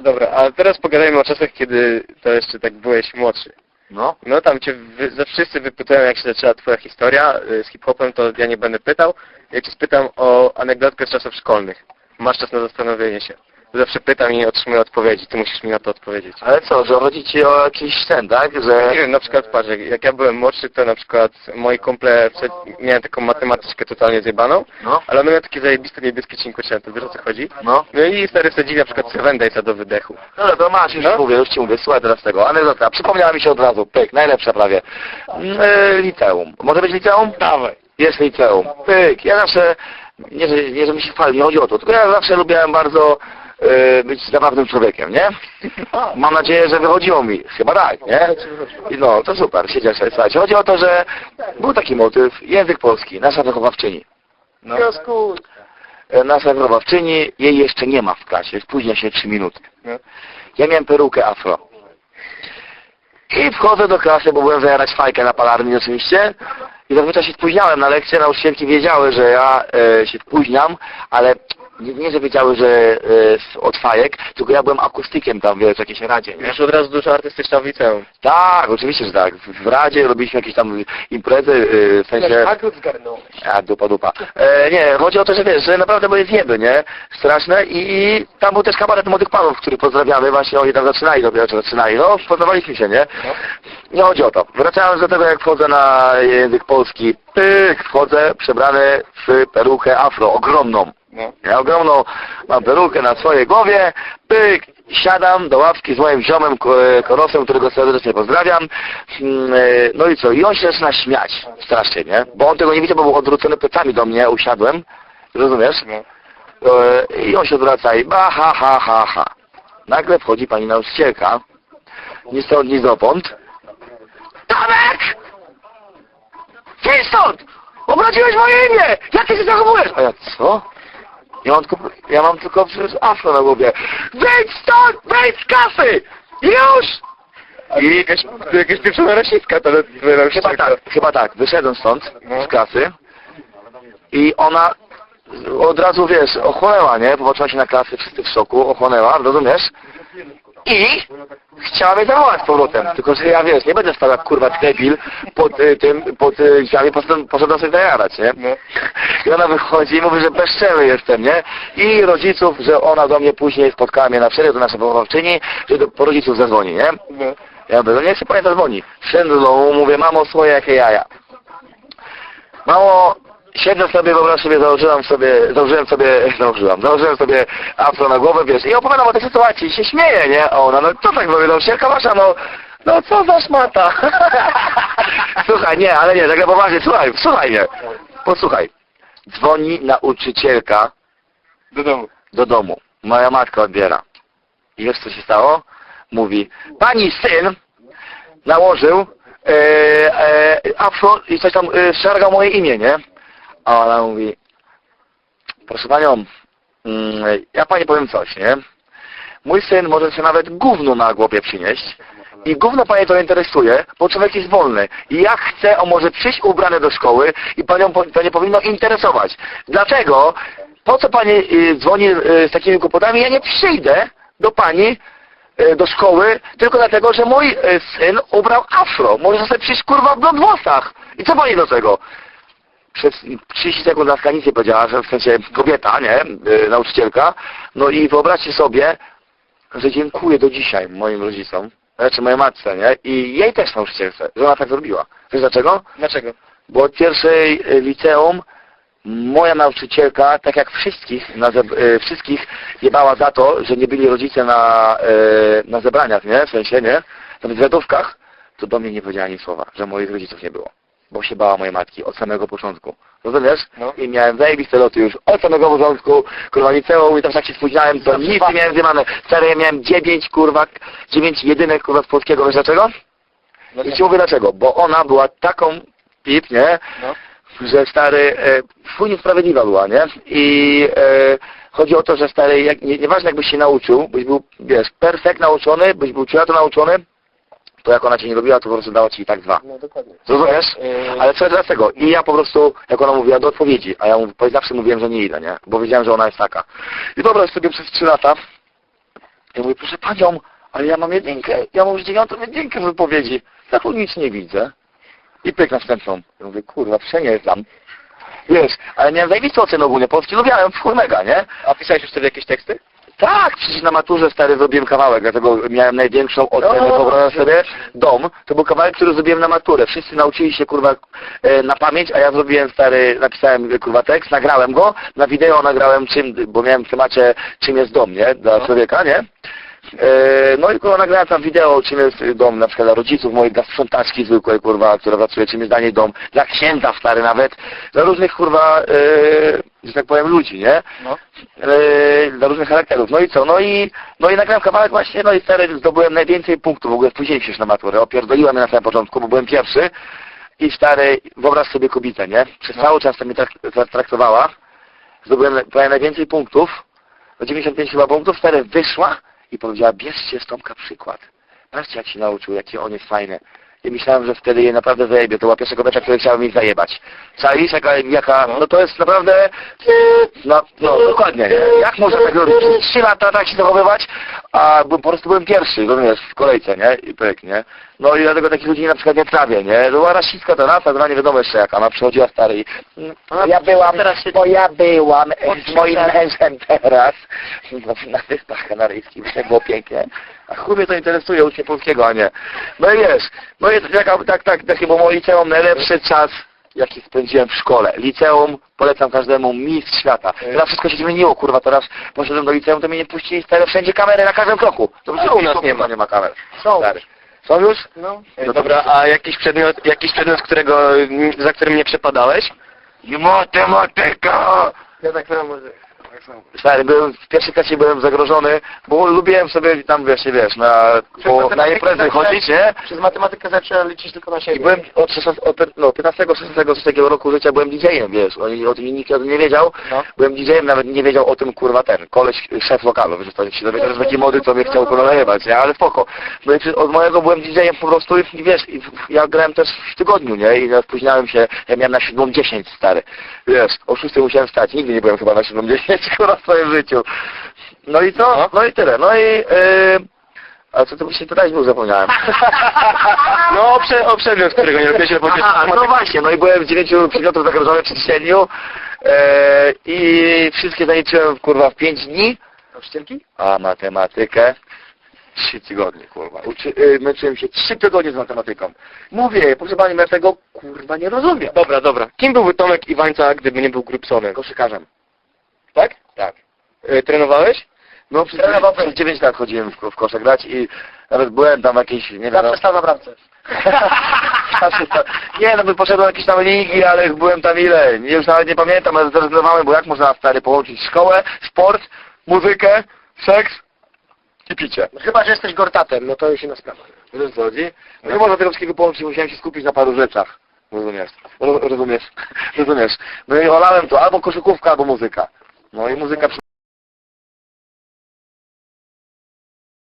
Dobra, a teraz pogadajmy o czasach, kiedy to jeszcze tak byłeś młodszy. No. No tam cię wy, za wszyscy wypytują, jak się zaczęła twoja historia y, z hip-hopem, to ja nie będę pytał. Ja cię spytam o anegdotkę z czasów szkolnych. Masz czas na zastanowienie się. Zawsze pytam i nie otrzymuję odpowiedzi. Ty musisz mi na to odpowiedzieć. Ale co, że chodzi ci o jakiś ten, tak? Nie Że... wiem, na przykład patrz, jak- jak ja byłem młodszy, to na przykład moi kumple przed, miałem taką matematyczkę totalnie zjebaną, No, ale one miały takie zajebiste niebieskie cinquecento, wiesz o co chodzi? no. No i stary wsadzili na przykład Seven Daysa do wydechu. Dobra, to masz, już No. mówię, już ci mówię, słuchaj teraz tego. Anegdota, przypomniała mi się od razu, pyk, najlepsza prawie. E, liceum. Może być liceum? Dawaj. Jest liceum. Pyk, ja zawsze, nie że, nie, że mi się chwali, nie chodzi o to, tylko ja zawsze lubiłem bardzo e, być zabawnym człowiekiem, nie? Mam nadzieję, że wychodziło mi. Chyba tak, nie? I no, to super, się cieszę. Słuchajcie, chodzi o to, że był taki motyw, język polski, nasza wychowawczyni. No. Nasza wychowawczyni, jej jeszcze nie ma w klasie, spóźnia się 3 minuty. No. Ja miałem perukę afro. I wchodzę do klasy, bo byłem zajarać fajkę na palarni oczywiście. I zazwyczaj się spóźniałem na lekcję, nauczycielki wiedziały, że ja e, się spóźniam, ale nie, nie że wiedziały, że e, z- od fajek, tylko ja byłem akustykiem tam, wiesz, w jakiejś radzie, nie? Już od razu dużo artystyczna w liceum. Tak, oczywiście, że tak. W, w radzie robiliśmy jakieś tam imprezy, e, w sensie... zgarnąłeś. A, dupa, dupa. E, nie, chodzi o to, że wiesz, że naprawdę były zjeby, nie? Straszne i, i tam był też kabaret młodych panów, których pozdrawiamy, właśnie oni tam zaczynali dopiero, czy zaczynali, no, poznawaliśmy się, nie? Nie chodzi o to. Wracając do tego, jak wchodzę na język polski, pyk, wchodzę przebrany w perukę afro, ogromną. No. Ja ogromną mam perukę na swojej głowie, pyk, siadam do ławki z moim ziomem, ko- korosem, którego serdecznie pozdrawiam. Mm, e, No i co? I on się zaczyna śmiać strasznie, nie? Bo on tego nie widział, bo był odwrócony plecami do mnie, usiadłem. Rozumiesz? No. E, I on się odwraca i ba, ha, ha, ha, ha. Nagle wchodzi pani nauczycielka, ni stąd, ni zopąd. Tomek! Wyjdź stąd! Obraziłeś moje imię! Jak ty się zachowujesz? A ja, co? Ja mam tylko, ja mam tylko przecież afro na głowie. Wyjdź stąd! Wyjdź z kasy! Już! I jakaś, jakaś pieprzona rasistka to Chyba tak, chyba tak. Wyszedłem stąd, No. z klasy i ona od razu, wiesz, ochłonęła, nie? Popatrzyła się na klasy, wszyscy w szoku, ochłonęła, rozumiesz? I chciała mnie zawołać z powrotem. Tylko, że ja, wiesz, nie będę stał jak kurwa debil pod y, tym, pod y, drzwiami, poszedłem, poszedłem sobie zajarać, nie? No. I ona wychodzi i mówi, że bezczelny jestem, nie? I rodziców, że ona do mnie później spotkała mnie na przerwie do naszej wychowawczyni, że do, po rodziców zadzwoni, nie? No. Ja mówię, no niech się pani zadzwoni. Wszedłem do domu, mówię, mamo, swoje jakie jaja. Mamo, siedzę sobie, wyobraź sobie, założyłem sobie, założyłem sobie, założyłam, założyłem sobie afro na głowę, wiesz, i opowiadam o tej sytuacji, i się śmieje, nie? A ona, no co tak no sielka wasza, no, no co za szmata. słuchaj, nie, ale nie, tak poważnie, słuchaj, słuchaj mnie, posłuchaj. Dzwoni nauczycielka Do domu. do domu. Moja matka odbiera. I wiesz co się stało? Mówi, pani syn nałożył e, e, afro i coś tam e, szargał moje imię, nie? A ona mówi, proszę panią, mm, ja pani powiem coś, nie? Mój syn może się nawet gówno na głowie przynieść i gówno pani to interesuje, bo człowiek jest wolny. I jak chce, on może przyjść ubrany do szkoły i panią to nie powinno interesować. Dlaczego? Po co pani y, dzwoni y, z takimi kłopotami? Ja nie przyjdę do pani y, do szkoły tylko dlatego, że mój syn ubrał afro. Może sobie przyjść kurwa w blond włosach. I co pani do tego? Przez 30 sekund laska nic nie powiedziała, że w sensie kobieta, nie, y, nauczycielka. No i wyobraźcie sobie, że dziękuję do dzisiaj moim rodzicom, znaczy mojej matce, nie, i jej też nauczycielce, że ona tak zrobiła. Wiesz dlaczego? Dlaczego? Bo od pierwszej y, liceum moja nauczycielka, tak jak wszystkich, na zeb- y, wszystkich jebała za to, że nie byli rodzice na, y, na zebraniach, nie, w sensie, nie, na zwiadówkach, to do mnie nie powiedziała ani słowa, że moich rodziców nie było bo się bała mojej matki od samego początku. Rozumiesz? No. I miałem zajebiste loty już od samego początku, kurwa liceum i tam tak się spóźniałem, to nic nie miałem zjemane. Stary, ja miałem 9, kurwa, 9 jedynek, kurwa, z polskiego, wiesz dlaczego? I ci mówię dlaczego, bo ona była taką pip, nie? No. Że stary, e, chuj niesprawiedliwa była, nie? I e, chodzi o to, że stary, jak, nie, nieważne jakbyś się nauczył, byś był, wiesz, perfekt nauczony, byś był ciulato nauczony, to jak ona cię nie lubiła, to po prostu dała ci i tak dwa. No dokładnie. Zrozumiesz? Yy, Ale co jest tego? I ja po prostu, jak ona mówiła do odpowiedzi, a ja mów- zawsze mówiłem, że nie idę, nie? Bo wiedziałem, że ona jest taka. I dobra, sobie przez trzy lata Ja mówię, proszę panią, ale ja mam jedynkę, ja mam już dziewiątą jedynkę w wypowiedzi. Ja tu nic nie widzę. I pyk następną. Ja mówię, kurwa, przenieżdżam. Wiesz, ale miałem zajebistą ocenę ogólnie, polski lubiałem, w chuj mega, nie? A pisałeś już wtedy jakieś teksty? Tak, przecież na maturze stary zrobiłem kawałek, dlatego miałem największą ocenę, No. wyobrażam sobie, dom, to był kawałek, który zrobiłem na maturę. Wszyscy nauczyli się kurwa e, na pamięć, a ja zrobiłem stary, napisałem kurwa tekst, nagrałem go, na wideo nagrałem czym, bo miałem w temacie czym jest dom, nie? Dla No. człowieka, nie? E, no i kurwa nagrałem tam wideo, czym jest dom, na przykład dla rodziców moich, dla sprzątaczki zwykłej, kurwa, która pracuje, czym jest dla niej dom, dla księdza stary nawet, dla różnych kurwa, e, że tak powiem, ludzi, nie? No. e, dla różnych charakterów. No i co? No i, no i nagrałem kawałek właśnie, no i stary, zdobyłem najwięcej punktów, w ogóle się już na maturę, opierdoliłem je na samym początku, bo byłem pierwszy i stary, wyobraź sobie kobietę, nie? Przez cały czas to mnie tak traktowała, zdobyłem prawie najwięcej punktów, do 95 chyba punktów, stary, wyszła i powiedziała, bierzcie z Tomka przykład. Patrzcie jak się nauczył, jaki on jest fajny. I myślałem, że wtedy je naprawdę zajebie. To była pierwsza kobieta, której chciałem ich zajebać. Czaisz, jaka, jaka, no to jest naprawdę, no, no dokładnie, nie? Jak można tak robić? Trzy lata tak się zachowywać, a byłem, po prostu byłem pierwszy, rozumiesz, w kolejce, nie? I pyk, nie? No i dlatego takich ludzi na przykład nie trawię, nie? To była rasistka ta rasa, ona nie wiadomo jeszcze jaka, ona przychodziła stary i A, ja byłam, się- bo ja byłam z moim mężem teraz no, na Wyspach Kanaryjskich, tak było pięknie. A chuj mnie to interesuje, ucznie polskiego, a nie. No i wiesz, no i tak, tak, tak, takie było moje liceum, najlepszy czas, jaki spędziłem w szkole. Liceum polecam każdemu, mistrz świata. Teraz wszystko się zmieniło, kurwa, teraz poszedłem do liceum, to mnie nie puścili, stare wszędzie kamery na każdym kroku. To A u nas nie ma. nie ma kamer. Są. Stary. Są już? No. No dobra, a jakiś przedmiot, jakiś przedmiot, z którego, za którym nie przepadałeś? Matematyka! Ja tak samo może. Stary, byłem, w pierwszej klasie byłem zagrożony, bo lubiłem sobie tam, wiesz, wiesz, na, po, na imprezy chodzić, nie? Przez matematykę zacząłem liczyć tylko na I byłem od, 16, od no, 15, 16, 16 roku życia byłem DJ-em, wiesz, oni o tym nikt nie wiedział. No. Byłem DJ-em, nawet nie wiedział o tym, kurwa, ten, koleś, szef lokalu, wiesz, to się dowiedział, że taki młody, co mnie chciał kurwa najebać, nie? Ale spoko. No i przy- od mojego byłem DJ-em po prostu i wiesz, i ja grałem też w tygodniu, nie? I ja spóźniałem się, ja miałem na 7.10, stary. Wiesz, o 6 musiałem stać, nigdy nie byłem chyba na 7.10, kurwa, w swoim życiu. No i co? No. No i tyle. No i, yy, a co ty byś się pytać był, zapomniałem. No o, prze, o przedmiot, którego nie lubię się powiedzieć. Aha, no właśnie, no i byłem w dziewięciu przedmiotów zagrożonych przy siedmiu e, i wszystkie zaliczyłem kurwa w pięć dni, Nauczycielki? a matematykę trzy tygodnie kurwa. Uczy, y, męczyłem się trzy tygodnie z matematyką. Mówię, proszę pani, ja tego kurwa nie rozumiem. Dobra, dobra. Kim byłby Tomek Iwańca, gdyby nie był Grubsonem? Koszykarzem. Tak? Tak. E, trenowałeś? No przez, przez 9 lat chodziłem w, w kosze grać i nawet byłem tam jakiś, nie wiem, no, stał na bramce. Zawsze Nie, no by poszedłem jakieś tam ligi, ale byłem tam ile? Nie, Już nawet nie pamiętam, ale zrezygnowałem, bo jak można stary połączyć szkołę, sport, muzykę, seks i picie. Chyba, że jesteś gortatem, no to już inna sprawa. Wiesz co chodzi? No nie można tego wszystkiego połączyć, musiałem się skupić na paru rzeczach. Rozumiesz? Ro- Rozumiesz? Rozumiesz? No i olałem to albo koszykówka, albo muzyka. No i muzyka przy